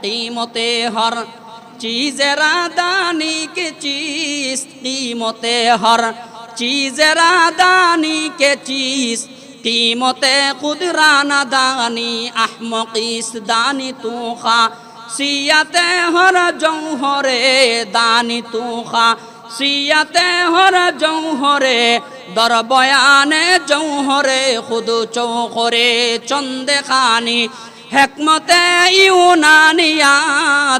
कीमते हर चीज रादानी के चीज कीमते हर चीज रादानी के चीज कीमते खुदराना दानी अहमकीस दानी तू खा सियाते हर जौहरे दानी तू खा সিয়াতে হর জৌহরে দর বয়ানে জৌহরে খুদ চৌহরে চন্দে খানি হেকমতে ইউনানিয়া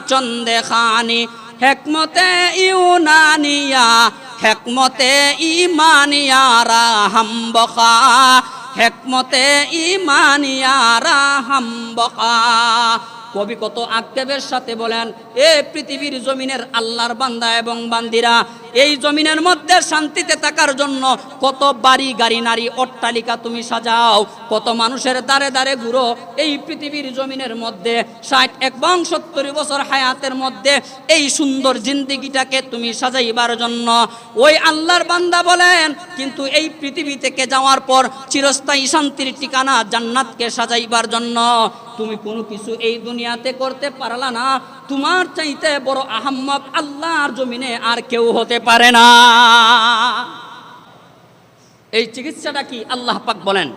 চন্দে খানি। হেকমতে ইউনানিয়া হেকমতে ইমানিয়ারা হাম্বকা হেকমতে ইমানিয়ারা হাম্বকা কবি কত আক্ষেপের সাথে বলেন, এ পৃথিবীর জমিনের আল্লাহর বান্দা এবং বান্দিরা, এই জমিনের মধ্যে শান্তিতে থাকার জন্য কত বাড়ি, গাড়ি, নারী, অট্টালিকা তুমি সাজাও, কত মানুষের দাঁড়ে দাঁড়ে ঘুরো, এই পৃথিবীর জমিনের মধ্যে ষাট এবং সত্তর বছর হায়াতের মধ্যে এই সুন্দর জিন্দিগিটাকে তুমি সাজাইবার জন্য। ওই আল্লাহর বান্দা বলেন, কিন্তু এই পৃথিবী থেকে যাওয়ার পর চিরস্থায়ী শান্তির ঠিকানা জান্নাতকে সাজাইবার জন্য। তুমি কোনো কিছু এই দুনিয়াতে করতে পারলা না তোমার চাইতে বড় আহম্মক আল্লাহর জমিনে আর কেউ হতে পারে না এই চিকিৎসাটা কি আল্লাহ পাক বলেন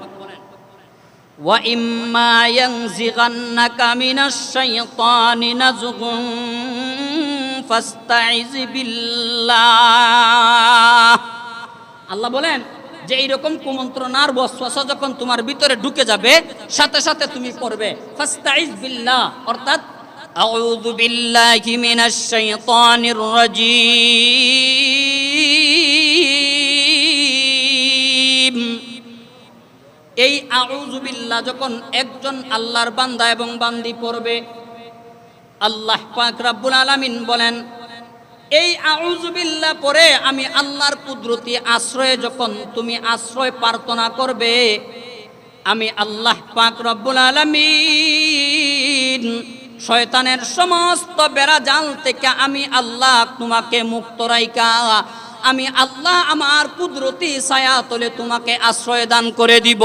وَإِمَّا يَنزِغَنَّكَ مِنَ الشَّيْطَانِ نَزْغٌ فَاسْتَعِذْ بِاللَّهِ আল্লাহ বলেন যে এইরকম কুমন্ত্রণার বসওয়াসা যখন তোমার ভিতরে ঢুকে যাবে, সাথে সাথে তুমি পড়বে। বিল্লাহ, অর্থাৎ, আউযু বিল্লাহি মিনাশ শাইতানির রাজিম। এই আউযু বিল্লাহ যখন একজন আল্লাহর বান্দা এবং বান্দি পড়বে, আল্লাহ পাক রাব্বুল আলামিন বলেন এই আউজুবিল্লাহ পরে আমি আল্লাহর কুদরতি আশ্রয়ে যখন তুমি আশ্রয় প্রার্থনা করবে, আমি আল্লাহ পাক রব্বুল আলামিন শয়তানের সমস্ত বেড়া জাল থেকে আমি আল্লাহ তোমাকে মুক্ত রাইকা আমি আল্লাহ আমার কুদরতি ছায়া তলে তোমাকে আশ্রয় দান করে দিব।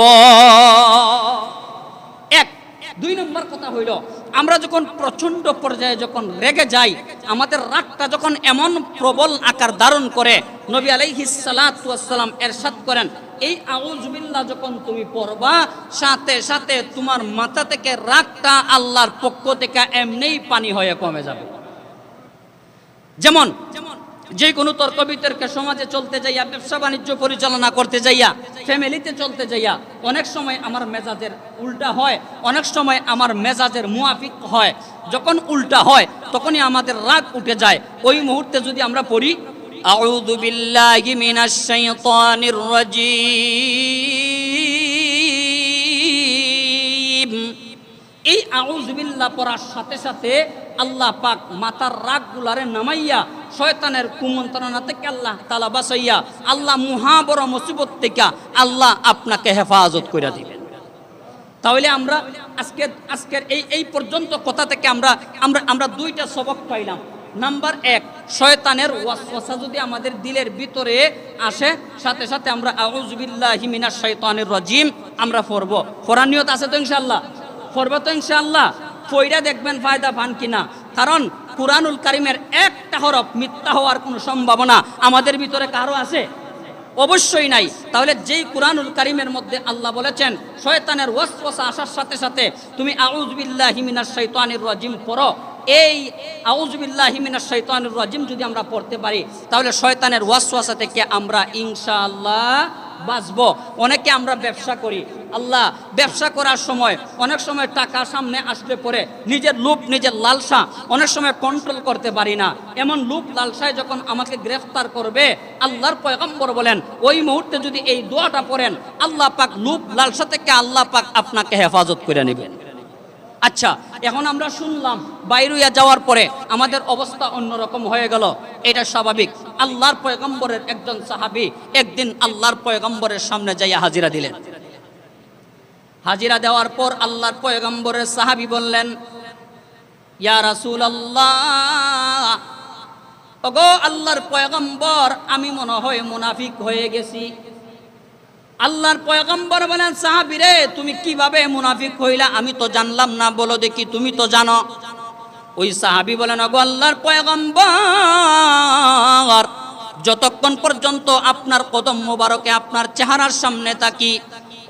এক, দুই নম্বর কথা হইল, আমরা যখন প্রচণ্ড পর্যায়ে যখন রেগে যাই আমাদের রাগটা যখন এমন প্রবল আকার ধারণ করে, নবী আলাইহিস সালাম এরশাদ করেন, এই আউজবিল্লা যখন তুমি পড়বা, সাথে সাথে তোমার মাথা থেকে রাগটা আল্লাহর পক্ষ থেকে এমনিই পানি হয়ে কমে যাবে। যেমন যে কোনো তর্ক বিতর্কে সমাজে চলতে যাইয়া, ব্যবসা বাণিজ্য পরিচালনা করতে যাইয়া, ফ্যামিলিতে চলতে যাইয়া, অনেক সময় আমার মেজাজের উল্টা হয়, অনেক সময় আমার মেজাজের মুয়াফিক হয়। যখন উল্টা হয়, তখনই আমাদের রাগ উঠে যায়। ওই মুহূর্তে যদি আমরা পড়ি, আউযু বিল্লাহি মিনাশ শাইতানির রাজিম। এই আউজবিল্লাহ পড়ার সাথে সাথে আল্লাহ পাক মাতার রাগ গুলারে নামাইয়া শয়তানের কুমন্ত্রণা থেকে আল্লাহ তালা বাসাইয়া আল্লাহ মুহা বড় মুসিবত থেকে আল্লাহ আপনাকে হেফাজত করে দিবেন। তাহলে আমরা আজকে, আজকের এই এই পর্যন্ত কথা থেকে আমরা আমরা আমরা দুইটা সবক পাইলাম। নাম্বার এক, শয়তানের ওয়াসওয়াসা যদি আমাদের দিলের ভিতরে আসে, সাথে সাথে আমরা আউজবিল্লাহি মিনাশ শাইতানির রাজিম আমরা পড়ব। পড়ার নিয়ত আছে তো ইনশাআল্লাহ? পড়বে তো ইনশাআল্লাহ? পইরা দেখবেন ফায়দা পান কিনা। কারণ কুরআনুল কারিমের একটা হরফ মিথ্যা হওয়ার কোনো সম্ভাবনা আমাদের ভিতরে কারও আছে? অবশ্যই নাই। তাহলে যেই কুরআনুল কারিমের মধ্যে আল্লাহ বলেছেন, শয়তানের ওয়াসওয়াসা আসার সাথে সাথে তুমি আউযুবিল্লাহি মিনাশ শাইতানির রাজিম পড়ো। এই আউযুবিল্লাহি মিনাশ শাইতানির রাজিম যদি আমরা পড়তে পারি, তাহলে শয়তানের ওয়াসওয়াসা থেকে আমরা ইনশাআল্লাহ বাঁচবো। অনেকে আমরা ব্যবসা করি। আল্লাহ, ব্যবসা করার সময় অনেক সময় টাকা সামনে আসলে পরে নিজের লোভ নিজের লালসা অনেক সময় কন্ট্রোল করতে পারি না। এমন লুপ, লালসায় যখন আমাকে গ্রেফতার করবে, আল্লাহর পয়গম্বর বলেন, ওই মুহূর্তে যদি এই দোয়াটা পড়েন, আল্লাহ পাক লুপ, লালসা থেকে আল্লাহ পাক আপনাকে হেফাজত করে নেবেন। আচ্ছা এখন আমরা শুনলাম বাইরুয়া যাওয়ার পরে আমাদের অবস্থা অন্যরকম হয়ে গেল। এটা স্বাভাবিক। আল্লাহর পয়গম্বরের একজন সাহাবি একদিন আল্লাহর পয়গম্বরের সামনে যাইয়া হাজিরা দিলেন। হাজিরা দেওয়ার পর আল্লাহর পয়গম্বরের সাহাবি বললেন, ইয়া আল্লাহ ওগো আল্লাহর পয়গম্বর, আমি মনে হয় মুনাফিক হয়ে গেছি। আল্লাহর পয়গম্বর বলেন, সাহাবিরে, তুমি কীভাবে মুনাফিক হইলা? আমি তো জানলাম না, বলো দেখি, তুমি তো জানো। ওই সাহাবি বলেন অগো আল্লাহর পয়গম্বর, যতক্ষণ পর্যন্ত আপনার কদম মোবারকে আপনার চেহারার সামনে থাকি,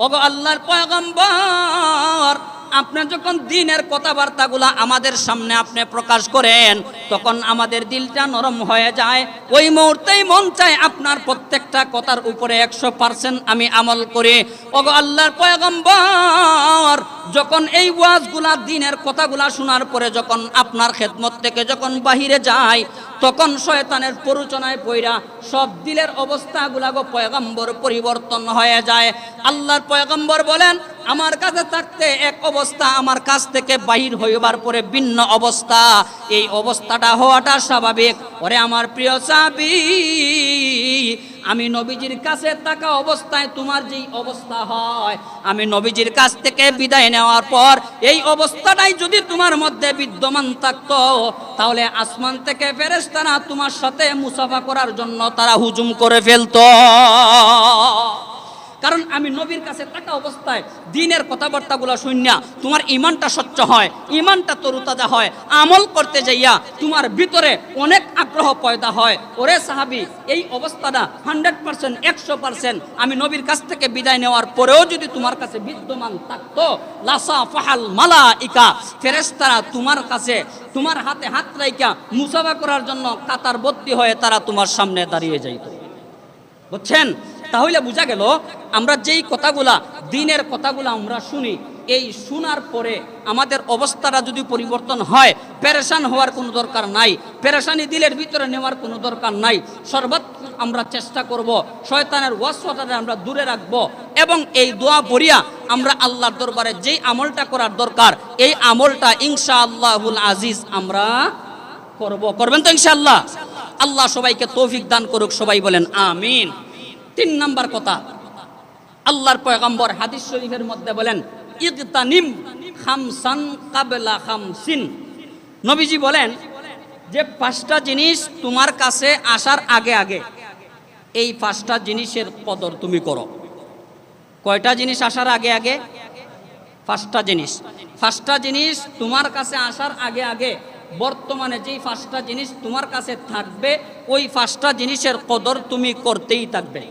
ওগো আল্লাহর পয়গম্বর আপনি যখন দিনের কথাবার্তাগুলা আমাদের সামনে আপনি প্রকাশ করেন, তখন আমাদের দিলটা নরম হয়ে যায়। ওই মুহূর্তেই মন চায় আপনার প্রত্যেকটা কথার উপরে একশো পার্সেন্ট আমি আমল করি। ওগো আল্লাহর পয়গম্বর, যখন এই ওয়াজগুলা, দিনের কথাগুলা শোনার পরে যখন আপনার খেদমত থেকে যখন বাহিরে যায়, তখন শয়তানের প্ররোচনায় পইরা সব দিলের অবস্থাগুলা গো পয়গম্বর পরিবর্তন হয়ে যায়। আল্লাহর পয়গম্বর বলেন আমার কাছে থাকতে এক অবস্থা, আমার কাছ থেকে বাহির হইবার পরে ভিন্ন অবস্থা। এই অবস্থাটা হওয়াটা স্বাভাবিক। ওরে আমার প্রিয় চাবি আমি নবীজির কাছে থাকা অবস্থায় তোমার যেই অবস্থা হয়, আমি নবীজির কাছ থেকে বিদায় নেওয়ার পর এই অবস্থাটাই যদি তোমার মধ্যে বিদ্যমান থাকতো, তাহলে আসমান থেকে ফেরেশতারা তোমার সাথে মুসাফা করার জন্য তারা হুজুম করে ফেলতো। কারণ আমি নবীর কাছে থাকা অবস্থায় দিনের কথাবার্তাগুলো শুনিয়া তোমার ইমানটা স্বচ্ছ হয় ইমানটা তরুতাজা হয়, আমল করতে যাইয়া তোমার ভিতরে অনেক আগ্রহ পয়দা হয়। ওরে সাহাবি, এই অবস্থাটা হান্ড্রেড পার্সেন্ট, একশো পার্সেন্ট আমি নবীর কাছ থেকে বিদায় নেওয়ার পরেও যদি তোমার কাছে বিদ্যমান থাকতো, লাসা ফাহাল মালা ইকা ফেরেস্তারা তোমার কাছে, তোমার হাতে হাত রাইকা মুসাফা করার জন্য কাতার বত্তি হয়ে তারা তোমার সামনে দাঁড়িয়ে যাইত। বুঝছেন? তাহলে বোঝা গেল, আমরা যেই কথাগুলা, দিনের কথাগুলা আমরা শুনি, এই শোনার পরে আমাদের অবস্থাটা যদি পরিবর্তন হয়, পেরেশান হওয়ার কোনো দরকার নাই, পেরেশানি দিলের ভিতরে নেওয়ার কোনো দরকার নাই সর্বাত্মক আমরা চেষ্টা করব, শয়তানের ওয়াসওয়াটারে আমরা দূরে রাখব, এবং এই দোয়া পড়িয়া আমরা আল্লাহর দরবারে যেই আমলটা করার দরকার, এই আমলটা ইনশা আল্লাহুল আজিজ আমরা করব। করবেন তো ইনশাআল্লাহ? আল্লাহ সবাইকে তৌফিক দান করুক, সবাই বলেন, আমিন। তিন নাম্বার কথা। আল্লাহর পয়গম্বর হাদিস শরীফের মধ্যে বলেন, ইগতানিম খামসান কাবলা খামসিন। নবীজি বলেন, যে পাঁচটা জিনিস তোমার কাছে আসার আগে আগে, এই পাঁচটা জিনিসের কদর তুমি করো। কয়টা জিনিস আসার আগে আগে? পাঁচটা জিনিস। পাঁচটা জিনিস তোমার কাছে আসার আগে আগে, বর্তমানে যেই পাঁচটা জিনিস তোমার কাছে থাকবে, ওই পাঁচটা জিনিসের কদর তুমি করতেই থাকবে।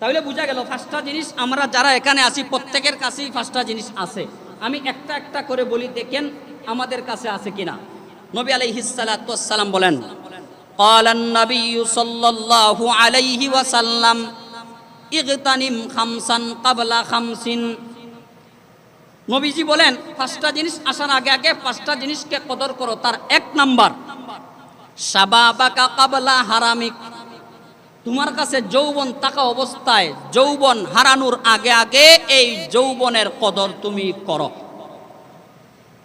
তাহলে বোঝা গেল পাঁচটা জিনিস আমরা যারা এখানে আছি প্রত্যেকের কাছেই পাঁচটা জিনিস আছে আমি একটা একটা করে বলি দেখেন আমাদের কাছে আছে কিনা নবী আলাইহিসালাম বলেন قال النبي صلى الله عليه وسلم اغتنم خمسا قبل خمس নবীজি বলেন পাঁচটা জিনিস আসার আগে আগে পাঁচটা জিনিসকে কদর করো তার এক নাম্বার সাবাবাকা কাবলা হারামিক তোমার কাছে যৌবন থাকা অবস্থায় যৌবন হারানোর আগে আগে এই যৌবনের কদর তুমি করো।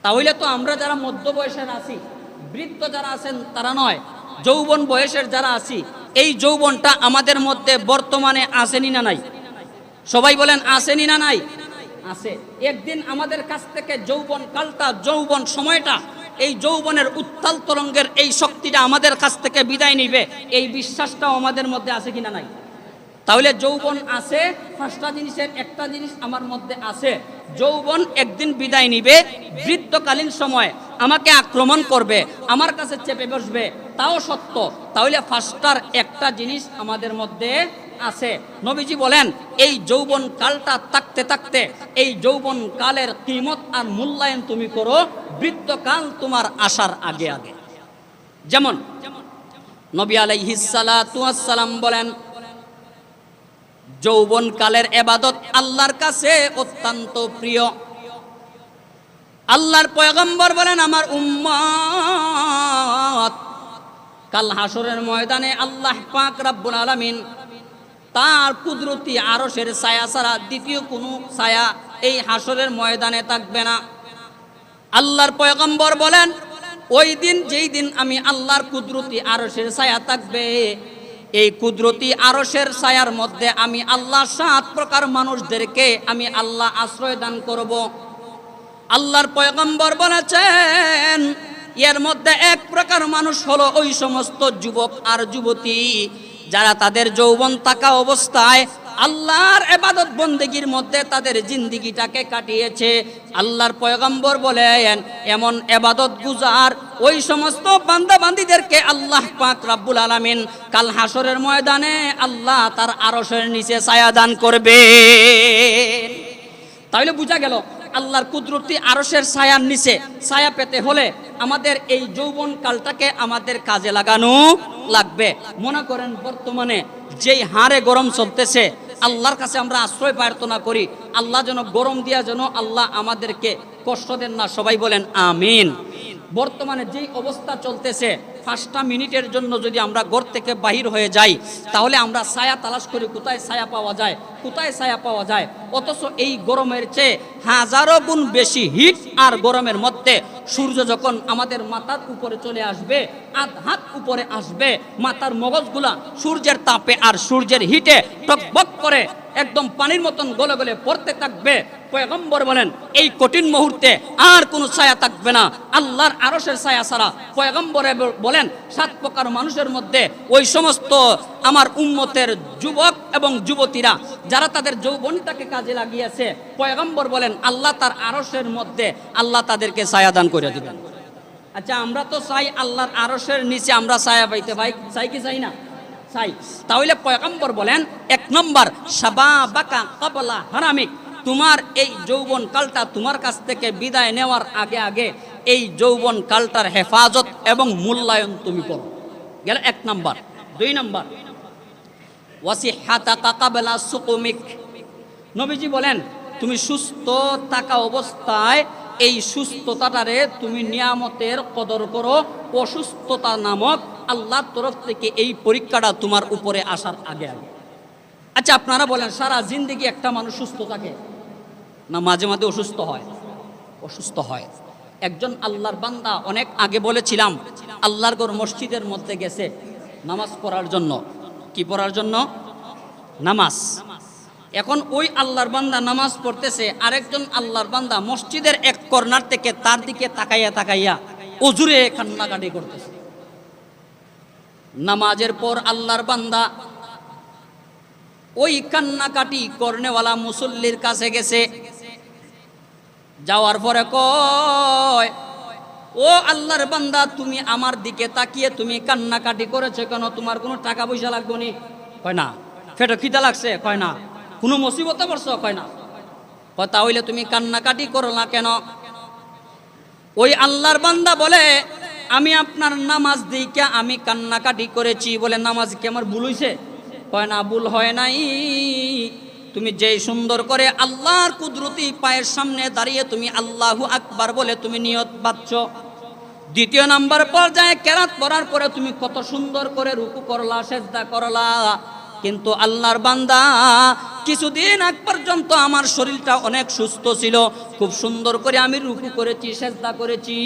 তাহলে তো আমরা যারা মধ্য বয়সের আছি, বৃদ্ধ যারা আছেন তারা নয়, যৌবন বয়সের যারা আছি, এই যৌবনটা আমাদের মধ্যে বর্তমানে আসেনি না নাই? সবাই বলেন, আসেনি না নাই? আছে। একদিন আমাদের কাছ থেকে যৌবন কালটা, যৌবন সময়টা এই যৌবনের উত্তাল তরঙ্গের এই শক্তিটা আমাদের কাছ থেকে বিদায় নিবে। এই বিশ্বাসটাও আমাদের মধ্যে আছে কিনা নাই? তাহলে যৌবন আছে পাঁচটা জিনিসের একটা জিনিস আমার মধ্যে আছে। যৌবন একদিন বিদায় নিবে, বৃদ্ধকালীন সময় আমাকে আক্রমণ করবে, আমার কাছে চেপে বসবে, তাও সত্য। তাহলে ফার্স্টার একটা জিনিস আমাদের মধ্যে আছে। নবীজি বলেন, এই যৌবন কালটা থাকতে থাকতে, এই যৌবন কালের কিমত আর মূল্যায়ন তুমি করো, বৃদ্ধকাল তোমার আসার আগে আগে। যেমন, নবী আলাইহিসালাম বলেন যৌবন কালের এবাদত আল্লাহর কাছে অত্যন্ত প্রিয়। আল্লাহর পয়গম্বর বলেন, আমার উম্মত, কাল হাসরের ময়দানে আল্লাহ পাক রাব্বুল আলামিন তার কুদরতি আরশের ছায়া ছাড়া দ্বিতীয় কোনো ছায়া এই হাসরের ময়দানে থাকবে না। আল্লাহর পয়গম্বর বলেন, ওই দিন, যেই দিন আমি আল্লাহর কুদরতি আরশের ছায়া থাকবে এই কুদরতি আরসের ছায়ার মধ্যে আমি আল্লাহ সাত প্রকার মানুষদেরকে আমি আল্লাহ আশ্রয় দান করব। আল্লাহর পয়গম্বর বলেছেন, এর মধ্যে এক প্রকার মানুষ হলো ওই সমস্ত যুবক আর যুবতী, যারা তাদের যৌবন থাকা অবস্থায় আল্লাহর এবাদত বন্দেগীর মধ্যে তাদের জিন্দিগিটাকে কাটিয়েছে। আল্লাহর পয়গম্বর বলেন, এমন এবাদত গুজার ওই সমস্ত বান্দাবান্দিদেরকে আল্লাহ পাক রাব্বুল আলামিন কাল হাসরের ময়দানে আল্লাহ তার আরশের নিচে ছায়া দান করবে। তাহলে বোঝা গেল, আল্লাহর কুদরতি আরশের ছায়ার নিচে ছায়া পেতে হলে আমাদের এই যৌবন কালটাকে আমাদের কাজে লাগানো লাগবে। মনে করেন বর্তমানে যেই হারে গরম চলতেছে আল্লাহর কাছে আমরা আশ্রয় প্রার্থনা করি। আল্লাহ যেন গরম দিয়া যেন আল্লাহ আমাদেরকে কষ্ট দেন না। সবাই বলেন, আমিন। বর্তমানে যেই অবস্থা চলতেছে, পাঁচটা মিনিটের জন্য যদি আমরা ঘর থেকে বাহির হয়ে যাই, তাহলে আমরা ছায়া তালাশ করি, কোথায় ছায়া পাওয়া যায়? কোথায় ছায়া পাওয়া যায়? অথচ এই গরমের চেয়ে হাজারো গুণ বেশি হিট আর গরমের মধ্যে সূর্য যখন আমাদের মাথার উপরে চলে আসবে আধ হাত উপরে আসবে, মাথার মগজগুলা সূর্যের তাপে আর সূর্যের হিটে টকবক করে একদম পানির মতন গলে গলে পড়তে থাকবে। পয়গম্বর বলেন, এই কঠিন মুহূর্তে আর কোনো ছায়া থাকবে না। আল্লাহর আরশের ছায়া ছাড়া। পয়গম্বরে বলেন, সাত প্রকার মানুষের মধ্যে ওই সমস্ত আমার উম্মতের যুবক এবং যুবতীরা, যারা তাদের যৌবনটাকে কাজে লাগিয়েছে, পয়গম্বর বলেন, আল্লাহ তার আরশের মধ্যে আল্লাহ তাদেরকে ছায়া দান করে দিবেন। আচ্ছা আমরা তো চাই আল্লাহর আরশের নিচে আমরা ছায়া পাইতে ভাই চাই কি চাই না? তাহলে পয়গম্বর বলেন, এক নম্বর হারামিক। তোমার এই যৌবন কালটা তোমার কাছ থেকে বিদায় নেওয়ার আগে আগে এই যৌবন কালটার হেফাজত এবং মূল্যায়ন তুমি করো। গেল এক নম্বর। দুই নম্বর, ওয়াসিহাতাকা কাবলা সুকুমিক। নবীজি বলেন, তুমি সুস্থ থাকা অবস্থায় এই সুস্থতাটারে তুমি নিয়ামতের কদর করো। অসুস্থতা নামক আল্লাহর তরফ থেকে এই পরীক্ষাটা তোমার উপরে আসার আগে আগে। আচ্ছা আপনারা বলেন, সারা জিন্দগি একটা মানুষ সুস্থ থাকে না মাঝে মাঝে অসুস্থ হয়? অসুস্থ হয়। একজন আল্লাহর বান্দা, অনেক আগে বলেছিলাম, আল্লাহর গর মসজিদের মধ্যে গেছে নামাজ পড়ার জন্য। কি পড়ার জন্য? নামাজ। এখন ওই আল্লাহর বান্দা নামাজ পড়তেছে, আরেকজন আল্লাহর বান্দা মসজিদের এক কর্নার থেকে তার দিকে তাকাইয়া তাকাইয়া অজুরে কান্নাকাটি করতেছে। নামাজের পর আল্লাহর বান্দা ওই কান্নাকাটি করনেওয়ালা মুসল্লির কাছে গেছে। যাওয়ার পরে কয়, ও আল্লাহর বান্দা, তুমি আমার দিকে তাকিয়ে তুমি কান্নাকাটি করেছ কেন? তোমার কোনো টাকা পয়সা লাগবে নি? কয়, না। ফেটো খিদা লাগছে? কয়, না। কোনো মুসিবতে পড়ছো? কয়, না। কয়, তাহলে তুমি কান্নাকাটি করো না কেন? ওই আল্লাহর বান্দা বলে আমি আপনার নামাজ দিকে আমি কান্নাকাটি করেছি বলে নামাজ কি আমার ভুল কয় না, ভুল হয় নাই। তুমি যেই সুন্দর করে আল্লাহর কুদরতি পায়ের সামনে দাঁড়িয়ে তুমি আল্লাহু আকবার বলে তুমি নিয়ত পাচ্ছ। দ্বিতীয় নাম্বার পর্যায়ে কেরাত পড়ার পরে তুমি কত সুন্দর করে রুকু করলা, সেজদা করলা। কিন্তু আল্লাহর বান্দা কিছুদিন আগ পর্যন্ত আমার শরীরটা অনেক সুস্থ ছিল। খুব সুন্দর করে আমি রুকু করেছি, সেজদা করেছি।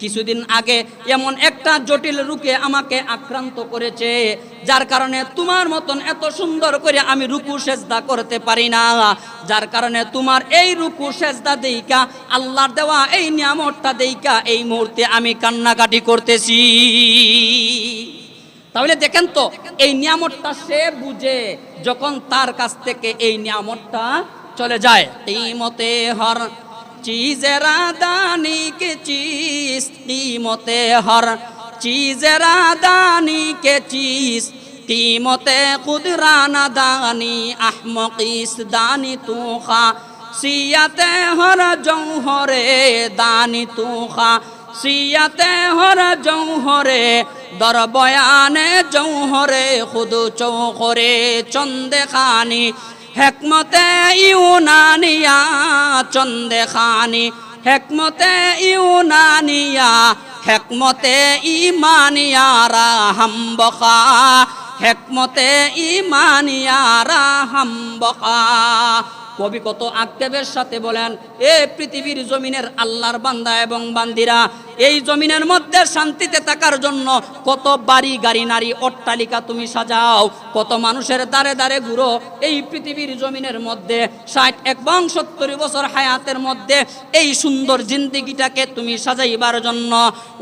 কিছুদিন আগে এমন একটা জটিল রুকে আমাকে আক্রান্ত করেছে, যার কারণে তোমার মতন এত সুন্দর করে আমি রুকু, সেজদা করতে পারি না। যার কারণে তোমার এই রুকু, সেজদা দেইকা, আল্লাহর দেওয়া এই নিয়ামতটা দেইকা, এই মুহূর্তে আমি কান্নাকাটি করতেছি। তাহলে দেখেন তো, এই নিয়ামতটা সে বুঝে যখন তার কাছ থেকে এই নিয়ামতটা চলে যায়। কিমতে হর, চিজেরা দানি কে চিজ কিমতে হর, চিজেরা দানি কে চিজ কিমতে কুদরানা দানি আহমকিস দানি তু খা সিয়াতে হর জৌহরে দানি তু খা সিয়াতে হর জৌহরে দর বয়ানে চৌহরে খুদু চৌহরে চন্দে খানি, হেকমতে ইউনানিয়া, চন্দে খানি, হেকমতে ইউনানিয়া, হেকমতে ইমানিয়ারা হাম্বকা হেকমতে ইমানিয়ারা হাম্বকা। কবি কত আক্ষেপের সাথে বলেন, এ পৃথিবীর জমিনের আল্লাহর বান্দা এবং বান্দিরা, এই জমিনের মধ্যে শান্তিতে থাকার জন্য কত বাড়ি, গাড়ি, নারী, অট্টালিকা তুমি সাজাও। কত মানুষের দাঁড়ে দাঁড়ে ঘুরো, এই পৃথিবীর জমিনের মধ্যে ষাট এবং সত্তর বছর হায়াতের মধ্যে এই সুন্দর জিন্দিগিটাকে তুমি সাজাইবার জন্য।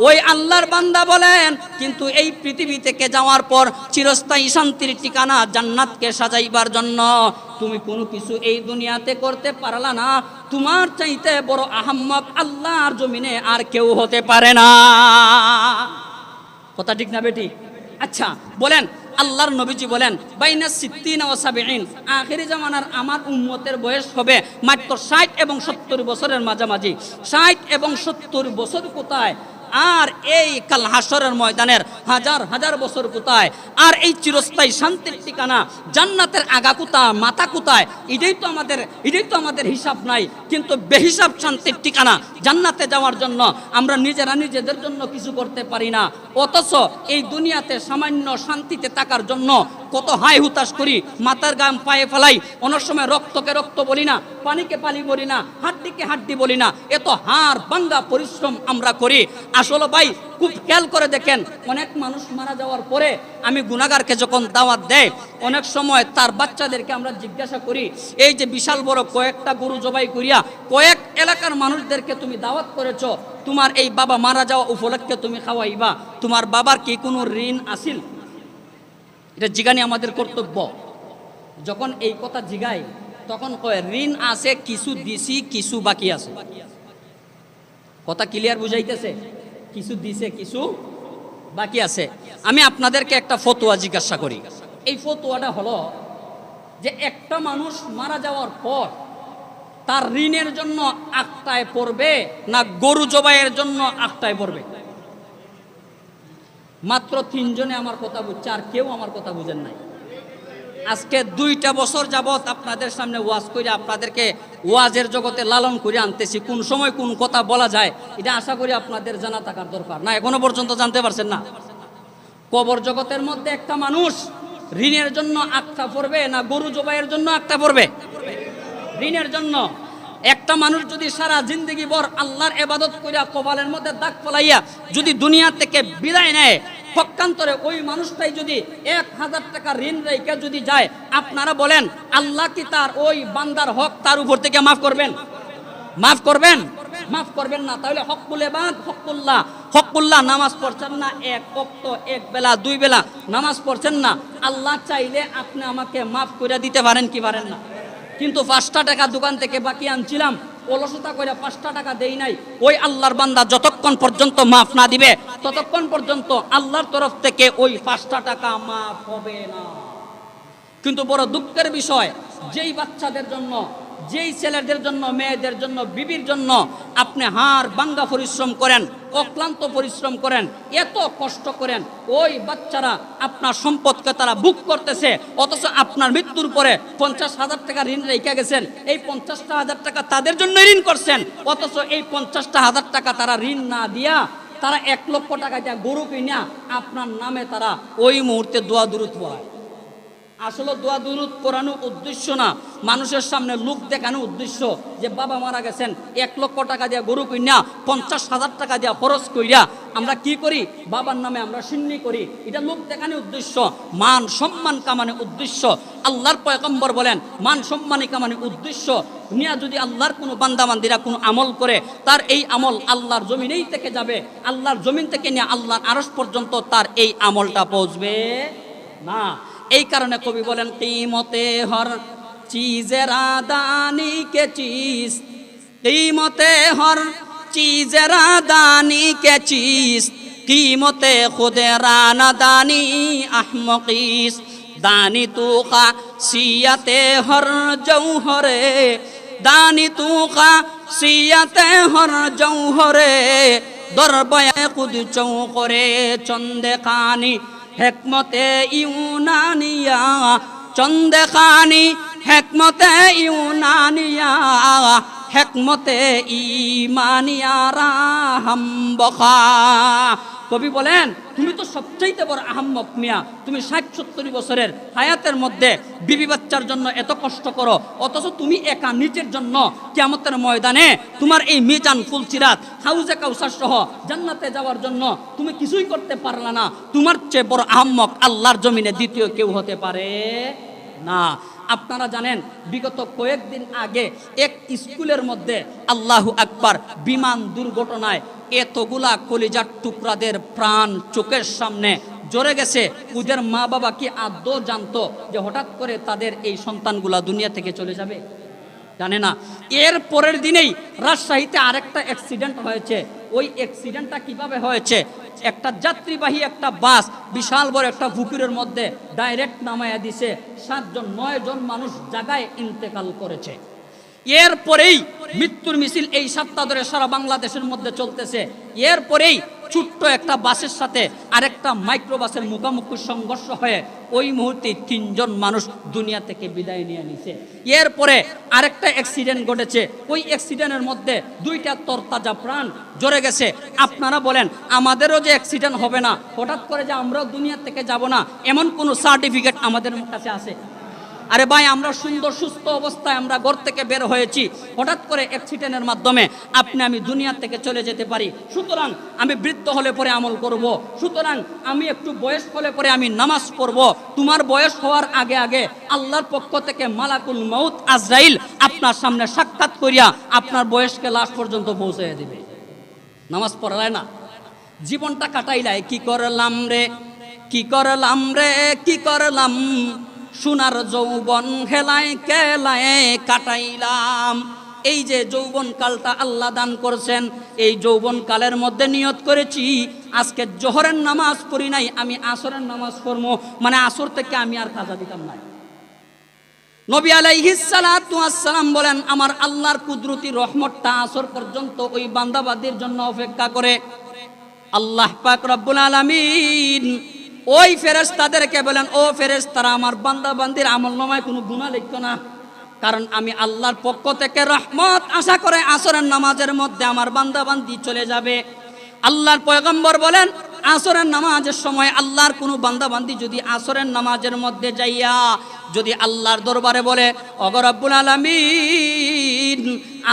ওই আল্লাহর বান্দা বলেন, কিন্তু এই পৃথিবী থেকে যাওয়ার পর চিরস্থায়ী শান্তির ঠিকানা জান্নাতকে সাজাইবার জন্য। তুমি কোনো কিছু এই দুনিয়াতে করতে পারলা না। তোমার চাইতে বড় আহাম্মক আল্লাহর জমিনে আর কেউ হতে পারে না। কথা ঠিক না বেটি? আচ্ছা বলেন, আল্লাহর নবীজি বলেন, বাইনা সিদ্দিন ও সাবিন আখেরি জামানার আমার উম্মতের বয়স হবে মাত্র ষাট এবং সত্তর বছরের মাঝামাঝি। ষাট এবং সত্তর বছর কোথায়? আর এই কাল হাসরের ময়দানের হাজার হাজার বছর কোথায়? আর এই চিরস্থায়ী শান্তির ঠিকানা, জান্নাতের আগা কোথায়, মাথা কোথায়? এটাই তো আমাদের, এটাই তো আমাদের হিসাব নাই। কিন্তু বেহিসাব শান্তির ঠিকানা, জান্নাতে যাওয়ার জন্য আমরা নিজেরা নিজেদের জন্য কিছু করতে পারি না। অথচ এই দুনিয়াতে সামান্য শান্তিতে থাকার জন্য কত হাই হুতাশ করি, মাথার গাম পায়ে ফেলাই, অনেক সময় রক্তকে রক্ত বলি না, পানিকে পানি বলি না, হাড্ডিকে হাড্ডি বলি না। এত হাড় বাঙ্গা পরিশ্রম আমরা করি। আসলে ভাই, খুব খেয়াল করে দেখেন, অনেক মানুষ মারা যাওয়ার পরে আমি গুনাগারকে যখন দাওয়াত দেয় অনেক সময় তার বাচ্চাদেরকে আমরা জিজ্ঞাসা করি, এই যে বিশাল বড় কয়েকটা গরু জবাই করিয়া, কয়েক এলাকার মানুষদেরকে তুমি দাওয়াত করেছ, তোমার এই বাবা মারা যাওয়া উপলক্ষে তুমি খাওয়াইবা, তোমার বাবার কি কোনো ঋণ আসিল এটা জিগানি আমাদের কর্তব্য। যখন এই কথা জিগাই, তখন কয়, ঋণ আছে, কিছু দিছি, কিছু বাকি আছে। কথা ক্লিয়ার বুঝাইতেছে? কিছু দিছে, কিছু বাকি আছে। আমি আপনাদেরকে একটা ফতোয়া জিজ্ঞাসা করি। এই ফতোয়াটা হলো যে একটা মানুষ মারা যাওয়ার পর তার ঋণের জন্য আটটায় পড়বে না গরু জবাইয়ের জন্য আটটায় পড়বে? মাত্র তিনজনে আমার কথা বুঝছে আর কেউ আমার কথা বুঝেন নাই। আজকে দুইটা বছর যাবত আপনাদের সামনে ওয়াজ করে আপনাদেরকে ওয়াজের জগতে লালন করে আনতেছি। কোন সময় কোন কথা বলা যায়, এটা আশা করি আপনাদের জানা থাকার দরকার। না, এখনও পর্যন্ত জানতে পারছেন না? কবর জগতের মধ্যে একটা মানুষ ঋণের জন্য আটটা পড়বে না গরু জবাইয়ের জন্য আটটা পড়বে? ঋণের জন্য। একটা মানুষ যদি সারা জিন্দগি বর আল্লাহর এবাদত করিয়া কপালের মধ্যে দাগ ফলাইয়া যদি দুনিয়া থেকে বিদায় নেয় পক্ষান্তরে ওই মানুষটাই যদি এক হাজার টাকা ঋণ রেখে যদি যায়, আপনারা বলেন, আল্লাহ কি তার ওই বান্দার হক তার উপর থেকে মাফ করবেন? মাফ করবেন? মাফ করবেন না। তাহলে হকুল এবাদ হকুল্লাহ হকুল্লাহ নামাজ পড়ছেন না এক অক্ত এক বেলা, দুই বেলা। নামাজ পড়ছেন না। আল্লাহ চাইলে আপনি আমাকে মাফ করে দিতে পারেন কি পারেন না? কিন্তু পাঁচটা টাকা দোকান থেকে বাকি আনছিলাম অলসতা করে পাঁচটা টাকা দেই নাই, ওই আল্লাহর বান্দা যতক্ষণ পর্যন্ত মাফ না দিবে, ততক্ষণ পর্যন্ত আল্লাহর তরফ থেকে ওই পাঁচটা টাকা মাফ হবে না। কিন্তু বড় দুঃখের বিষয়, যেই বাচ্চাদের জন্য যেই ছেলেদের জন্য, মেয়েদের জন্য, বিবির জন্য আপনি হাড় বাঙ্গা পরিশ্রম করেন, অক্লান্ত পরিশ্রম করেন, এত কষ্ট করেন, ওই বাচ্চারা আপনার সম্পদকে তারা বুক করতেছে, অথচ আপনার মৃত্যুর পরে পঞ্চাশ হাজার টাকা ঋণ রেখে গেছেন, এই পঞ্চাশটা হাজার টাকা তাদের জন্য ঋণ করছেন, অথচ এই পঞ্চাশটা হাজার টাকা তারা ঋণ না দিয়া তারা এক লক্ষ টাকা দিয়া গরু কিনা, আপনার নামে তারা ওই মুহূর্তে দোয়া দূরত পড়ায়। আসলে দোয়া, দুরুদ পড়ানো উদ্দেশ্য না। মানুষের সামনে লোক দেখানো উদ্দেশ্য যে বাবা মারা গেছেন, এক লক্ষ টাকা দিয়া গরু কিনা, পঞ্চাশ হাজার টাকা দিয়া খরচ কইরা আমরা কি করি? বাবার নামে আমরা সিন্নি করি। এটা লোক দেখানোর উদ্দেশ্য, মান সম্মান কামানোর উদ্দেশ্য। আল্লাহর পয়গম্বর বলেন, মান সম্মানী কামানোর উদ্দেশ্য। নিয়া যদি আল্লাহর কোনো বান্দাবান্দিরা কোনো আমল করে, তার এই আমল আল্লাহর জমিনেই থেকে যাবে। আল্লাহর জমিন থেকে নিয়ে আল্লাহর আরস পর্যন্ত তার এই আমলটা পৌঁছবে না। এই কারণে কবি বলেন, কিমতে হর চিজের দানি কে চিজ কিমতে হর চিজের দানি কে চিজ কিমতে খুদে রানা দানি আহমকিস, দানি তু খা সিয়াতে হর জৌহরে, দানি তু খা সিয়াতে হর জৌহরে, দরবয়ে কুদ চৌকরে চন্দে খানি হেকমতে ইউনানিয়া চন্দে খানি হেকমতে ইউনানিয়া। হেকমতে ইমানিয়া রাহাম কবি বলেন, তুমি তো সবচাইতে বড় আহম্মক মিয়া। তুমি ষাট সত্তর বছরের হায়াতের মধ্যে বিবি বাচ্চার জন্য এত কষ্ট করো। অথচ তুমি একা নিজের জন্য কিয়ামতের ময়দানে তোমার এই মিজান ফুলচিরাত, হাউজে কাউসার সহ জান্নাতে যাওয়ার জন্য তুমি কিছুই করতে পারলা না। তোমার চেয়ে বড় আহম্মক আল্লাহর জমিনে দ্বিতীয় কেউ হতে পারে না। আপনারা জানেন, বিগত কয়েকদিন আগে এক স্কুলের মধ্যে আল্লাহু আকবার বিমান দুর্ঘটনায় এতগুলা কলিজার টুকরাদের প্রাণ চোখের সামনে জড়ে গেছে। ওদের মা বাবা কি আদৌ জানতো যে হঠাৎ করে তাদের এই সন্তানগুলা দুনিয়া থেকে চলে যাবে? জানে না। এর পরের দিনেই রাজশাহীতে আরেকটা অ্যাক্সিডেন্ট হয়েছে। ওই অ্যাক্সিডেন্টটা কীভাবে হয়েছে? একটা যাত্রীবাহী, একটা বাস বিশাল বড় একটা ভুকুরের মধ্যে ডাইরেক্ট নামায়া দিছে। সাতজন নয় জন মানুষ জায়গায় ইন্তেকাল করেছে। এরপরেই মৃত্যুর মিছিল এই সপ্তাহ ধরে সারা বাংলাদেশের মধ্যে চলতেছে। এরপরেই ছোট্ট একটা বাসের সাথে আরেকটা মাইক্রো বাসের মুখোমুখি সংঘর্ষ হয়ে ওই মুহূর্তে তিনজন মানুষ দুনিয়া থেকে বিদায় নিয়ে নিছে। এরপরে আরেকটা অ্যাক্সিডেন্ট ঘটেছে। ওই অ্যাক্সিডেন্টের মধ্যে দুইটা তরতাজা প্রাণ জড়ে গেছে। আপনারা বলেন, আমাদেরও যে অ্যাক্সিডেন্ট হবে না, হঠাৎ করে যে আমরাও দুনিয়া থেকে যাব না, এমন কোনো সার্টিফিকেট আমাদের কাছে আছে? আরে ভাই, আমরা সুন্দর, সুস্থ অবস্থায় আমরা ঘর থেকে বের হয়েছি। হঠাৎ করে অ্যাক্সিডেন্টের মাধ্যমে আপনি, আমি দুনিয়া থেকে চলে যেতে পারি। সুতরাং আমি বৃদ্ধ হলে পরে আমল করব। সুতরাং আমি একটু বয়স হলে পরে আমি নামাজ পড়ব। তোমার বয়স হওয়ার আগে আগে আল্লাহর পক্ষ থেকে মালাকুল মৌত আজরাইল আপনার সামনে সাক্ষাৎ করিয়া আপনার বয়সকে লাশ পর্যন্ত পৌঁছে দিবে। নামাজ পড়ায় না? জীবনটা কাটাইলাই কি করলাম রে? কি করলাম রে? কি করলাম? সোনার যৌবন খেলায় কেলায় কাটাইলাম। এই যে যৌবন কালটা আল্লাহ দান করছেন, এই যৌবন কালের মধ্যে নিয়ত করেছি, আজকে জোহরের নামাজ পড়ি নাই, আমি আসরের নামাজ পড়ব মানে আসর থেকে আমি আর কাজা দিতাম নাই। নবী আলাইহিসালাম বলেন, আমার আল্লাহর কুদরতি রহমতটা আসর পর্যন্ত ওই বান্দাবাদীর জন্য অপেক্ষা করে। আল্লাহ পাক রব্বুল আলামিন ওই ফেরেস তাদেরকে বলেন, ও ফেরেস তারা আমার বান্দা বান্দির আমল নামায় কোনো গুণা লিখত না। কারণ আমি আল্লাহর পক্ষ থেকে রহমত আশা করে আসরের নামাজের মধ্যে আমার বান্দা বান্দি চলে যাবে। আল্লাহর পয়গম্বর বলেন, আসরের নামাজের সময় আল্লাহর কোনো বান্দাবান্দি যদি আসরের নামাজের মধ্যে যাইয়া যদি আল্লাহর দরবারে বলে অগরব্বুল আলমিন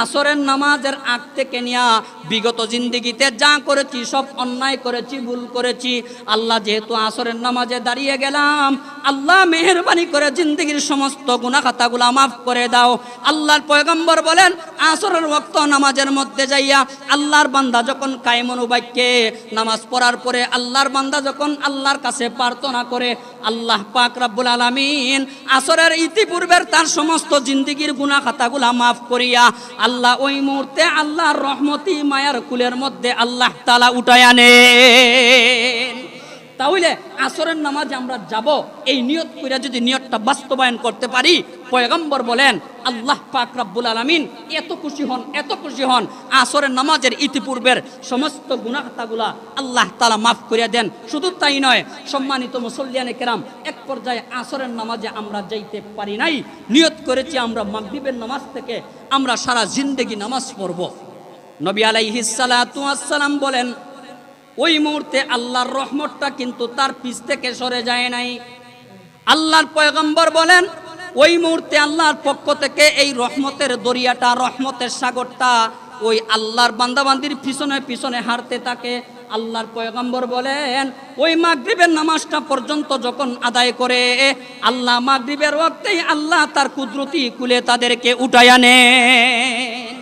আসরের নামাজের আগ থেকে নিয়া বিগত জিন্দিগিতে যা করেছি, সব অন্যায় করেছি, ভুল করেছি। আল্লাহ যেহেতু আসরের নামাজে দাঁড়িয়ে গেলাম, আল্লাহ মেহরবানি করে জিন্দিগির সমস্ত গুণাখাতাগুলা মাফ করে দাও। আল্লাহর পয়গম্বর বলেন, আসরের ওক্ত নামাজের মধ্যে যাইয়া আল্লাহর বান্দা যখন কায়মনুবাক্যে নামাজ পড়ার পরে আল্লাহর বান্দা যখন আল্লাহর কাছে প্রার্থনা করে, আল্লাহ পাক রাব্বুল আলামিন আসরের ইতিপূর্বের তার সমস্ত জিন্দিগির গুণা খাতাগুলা মাফ করিয়া আল্লাহ ওই মুহূর্তে আল্লাহর রহমতি মায়ার কুলের মধ্যে আল্লাহ তালা উঠায় আনেন তাহলে আসরের নামাজে আমরা যাব। এই নিয়ত করে যদি নিয়তটা বাস্তবায়ন করতে পারি, পয়গম্বর বলেন, আল্লাহ পাক রাব্বুল আলামিন এত খুশি হন, এত খুশি হন। আসরের নামাজের ইতিপূর্বের সমস্ত গুণাহতাগুলা আল্লাহ তালা মাফ করিয়া দেন। শুধু তাই নয়, সম্মানিত মুসল্লিয়ানে কেরাম, এক পর্যায়ে আসরের নামাজে আমরা যাইতে পারি নাই। নিয়ত করেছি আমরা মাগরিবের নামাজ থেকে আমরা সারা জিন্দেগি নামাজ পড়ব। নবী আলাইহিস সালাতু আসসালাম বলেন ওই মুহূর্তে আল্লাহর রহমতটা কিন্তু তার পিছ থেকে সরে যায় নাই। আল্লাহর পয়গম্বর বলেন, ওই মুহূর্তে আল্লাহর পক্ষ থেকে এই রহমতের দরিয়াটা, রহমতের সাগরটা ওই আল্লাহর বান্দাবান্দির পিছনে পিছনে হারতে থাকে। আল্লাহর পয়গম্বর বলেন, ওই মাগরিবের নামাজটা পর্যন্ত যখন আদায় করে, আল্লাহ মাগরিবের ওয়াক্তেই আল্লাহ তার কুদরতি কুলে তাদেরকে উঠায় আনেন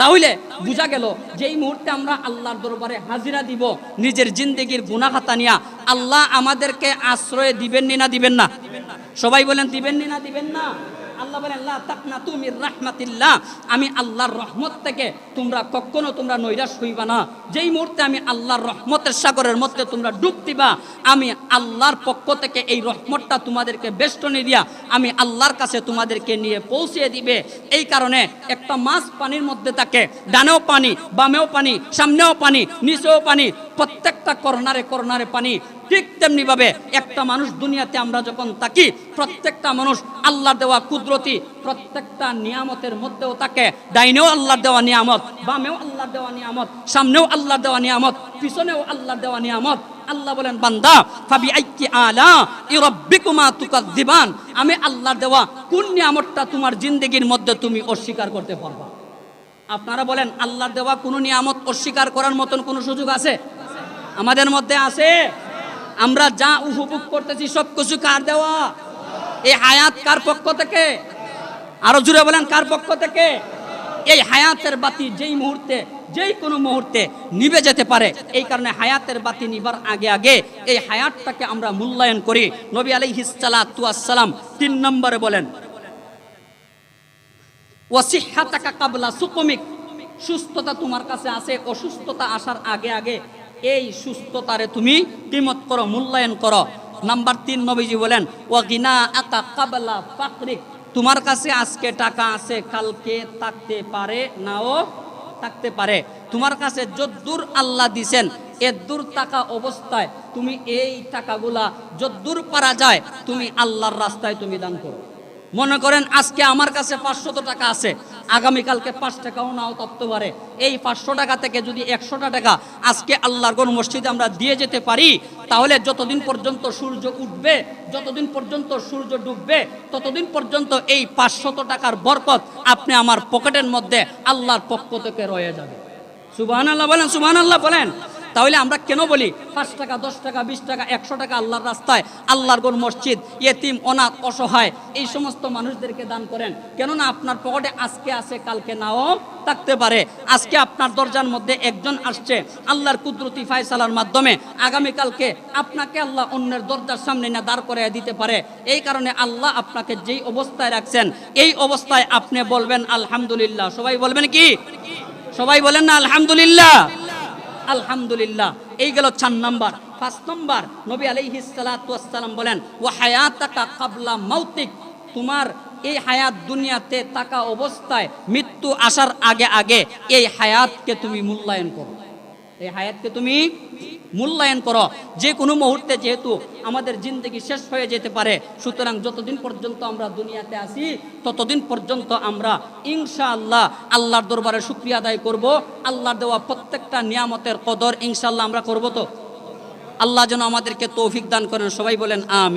তাহলে বোঝা গেল যে এই মুহূর্তে আমরা আল্লাহর দরবারে হাজিরা দিব, নিজের জিন্দগির গুনাখাতা নিয়া। আল্লাহ আমাদেরকে আশ্রয় দিবেন নি না দিবেন না? সবাই বলেন, দিবেন না দিবেন না? আল্লাহ বলেন, লা তাকনা তুমি রাহমাতিল্লাহ। আমি আল্লাহর রহমত থেকে তোমরা কখনো তোমরা নৈরাশ হইবা না। যেই মুহূর্তে আমি আল্লাহর রহমতের সাগরের মধ্যে তোমরা ডুব দিবা, আমি আল্লাহর পক্ষ থেকে এই রহমতটা তোমাদেরকে বেষ্টনী দিয়া আমি আল্লাহর কাছে তোমাদেরকে নিয়ে পৌঁছিয়ে দিবে। এই কারণে একটা মাছ পানির মধ্যে থাকে, ডানেও পানি, বামেও পানি, সামনেও পানি, নিচেও পানি প্রত্যেকটা কর্নারে কর্নারে পানি ঠিক তেমনিভাবে একটা মানুষ দুনিয়াতে আমরা যখন থাকি, প্রত্যেকটা মানুষ আল্লাহ দেওয়া কুদরতি প্রত্যেকটা নিয়ামতের মধ্যেও তাকে ডাইনেও আল্লাহ দেওয়া নিয়ামত, বামেও আল্লাহ দেওয়া নিয়ামত, সামনেও আল্লাহ দেওয়া নিয়ামত, পিছনেও আল্লাহ দেওয়া নিয়ামত। আল্লাহ বলেন, বান্দা ফাবি আইকি আলা ইরাব্বিকুমা তুকাদ্দিবান আমি আল্লাহ দেওয়া কোন নিয়ামতটা তোমার জিন্দেগির মধ্যে তুমি অস্বীকার করতে পারবা? আপনারা বলেন আল্লাহ দেওয়া কোনো নিয়ামত অস্বীকার করার মতন কোনো সুযোগ আছে? আমাদের মধ্যে আছে। আমরা যা উপভোগ করতেছি, সব কিছু কার দেওয়া? এই হায়াত কার পক্ষ থেকে? আরও জুড়ে বলেন, কার পক্ষ থেকে? এই হায়াতের বাতি যেই মুহূর্তে, যেই কোনো মুহূর্তে নিভে যেতে পারে, এই কারণে হায়াতের বাতি নিবার আগে আগে এই হায়াতটাকে আমরা মূল্যায়ন করি। নবী আলাইহিস সালাতু আসসালাম তিন নম্বরে বলেন, ওয়াসিহাতাকা কাবলা সুকমিক। সুস্থতা তোমার কাছে আছে, অসুস্থতা আসার আগে আগে এই সুস্থতারে তুমি কিমত করো, মূল্যায়ন করো। নাম্বার তিন নবীজি বলেন ও গিনা আকা কাবলা ফাকরিক। তোমার কাছে আজকে টাকা আছে, কালকে থাকতে পারে নাও থাকতে পারে। তোমার কাছে যদ্দূর আল্লাহ দিছেন এদ্দূর টাকা অবস্থায় তুমি এই টাকাগুলা যদ্দূর পারা যায়, তুমি আল্লাহর রাস্তায় তুমি দান করো। মনে করেন, আজকে আমার কাছে পাঁচশত টাকা আছে আগামীকালকে পাঁচ টাকাও নাও থাকতে পারে এই পাঁচশো টাকা থেকে যদি একশোটা টাকা আজকে আল্লাহর কোন মসজিদে আমরা দিয়ে যেতে পারি, তাহলে যতদিন পর্যন্ত সূর্য উঠবে, যতদিন পর্যন্ত সূর্য ডুববে, ততদিন পর্যন্ত এই পাঁচশত টাকার বরকত আপনি আমার পকেটের মধ্যে আল্লাহর পক্ষ থেকে রয়ে যাবে। সুবাহান আল্লাহ বলেন সুবাহান আল্লাহ বলেন। তাহলে আমরা কেন বলি পাঁচ টাকা, দশ টাকা, বিশ টাকা, একশো টাকা আল্লাহর রাস্তায়, আল্লাহর কোন মসজিদ, ইয়েতিম, অনাথ, অসহায়, এই সমস্ত মানুষদেরকে দান করেন। কেননা আপনার পকেটে আজকে আছে, কালকে নাও থাকতে পারে। আজকে আপনার দরজার মধ্যে একজন আসছে, আল্লাহর কুদরতি ফায়সালার মাধ্যমে আগামীকালকে আপনাকে আল্লাহ অন্যের দরজার সামনে না দাঁড় করিয়ে দিতে পারে। এই কারণে আল্লাহ আপনাকে যেই অবস্থায় রাখছেন, এই অবস্থায় আপনি বলবেন, আলহামদুলিল্লাহ। সবাই বলবেন কি? সবাই বলেন না, আলহামদুলিল্লাহ। আলহামদুলিল্লাহ। এই গেল চার নম্বর। পাঁচ নম্বর, নবী আলাইহি সালাতাম বলেন ও হায়াতাকা কাবলা মৌতিক তোমার এই হায়াত দুনিয়াতে থাকা অবস্থায় মৃত্যু আসার আগে আগে এই হায়াতকে তুমি মূল্যায়ন করো। এই হায়াতকে তুমি মূল্যায়ন করো। যে কোনো মুহূর্তে যেহেতু আমাদের জিন্দগি শেষ হয়ে যেতে পারে, সুতরাং যতদিন পর্যন্ত আমরা দুনিয়াতে আসি ততদিন পর্যন্ত আমরা ইনশাআল্লাহ আল্লাহর দরবারে শুক্রিয়া আদায় করব। আল্লাহর দেওয়া প্রত্যেকটা নিয়ামতের কদর ইনশাআল্লাহ আমরা করব তো। আল্লাহ যেন আমাদেরকে তৌফিক দান করেন। সবাই বলেন আমি